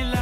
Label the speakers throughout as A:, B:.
A: like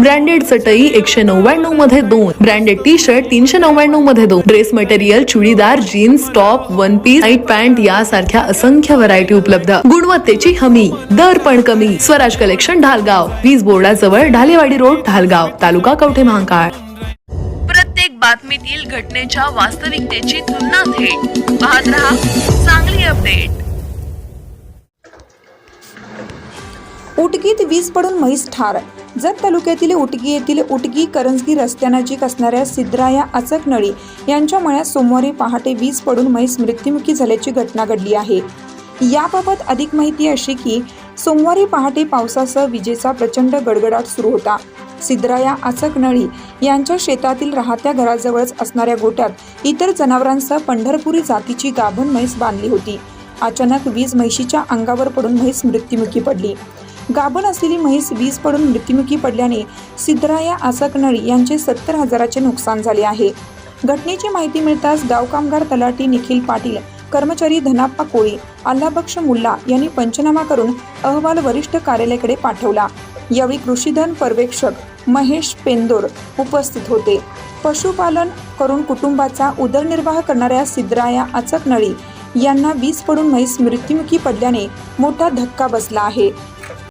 B: branded चटई एकशे नव्याण्णवमध्ये दोन. ब्रँडेड टी शर्ट तीनशे नव्याण्णवमध्ये दोन. Dress material churidar jeans top one piece night pant यासारख्या असंख्य व्हरायटी उपलब्ध. गुणवत्तेची हमी. दर पण कमी. स्वराज कलेक्शन ढालगाव. वीज बोर्डाजवळ ढालेवाडी रोड ढालगाव. तालुका कवठे महांकाळ? प्रत्येक बातमीतील घटनेच्या वास्तविकतेची तुलना थेट. पाहत रहा चांगली अपडेट
C: उटगीत वीज पडून म्हैस ठार. जत तालुक्यातील उटगी येथील उटगी करंजगी रस्त्यानजीक असणाऱ्या सिद्धराया अचकनळी यांच्या मळ्यात सोमवारी पहाटे वीज पडून म्हैस मृत्युमुखी झाल्याची घटना घडली आहे. याबाबत अधिक माहिती अशी की सोमवारी पहाटे पावसासह विजेचा प्रचंड गडगडाट सुरू होता. सिद्धराया अचकनळी यांच्या शेतातील राहत्या घराजवळच असणाऱ्या गोट्यात इतर जनावरांसह पंढरपुरी जातीची गाभण म्हैस बांधली होती. अचानक वीज म्हैशीच्या अंगावर पडून म्हैस मृत्युमुखी पडली. गाभण असलेली म्हैस वीज पडून मृत्युमुखी पडल्याने सिद्धराया आसकनळी यांचे सत्तर हजाराचे नुकसान झाले आहे. घटनेची माहिती मिळताच गाव कामगार तलाठी निखिल पाटील कर्मचारी धनाप्पा कोळी अल्लाबक्ष मुल्ला यांनी पंचनामा करून अहवाल वरिष्ठ कार्यालयाकडे पाठवला. यावेळी कृषीधन पर्यवेक्षक महेश पेंदोर उपस्थित होते. पशुपालन करून कुटुंबाचा उदरनिर्वाह करणाऱ्या सिद्धराया अचकनळी यांना वीज पडून म्हैस मृत्युमुखी पडल्याने मोठा धक्का बसला आहे.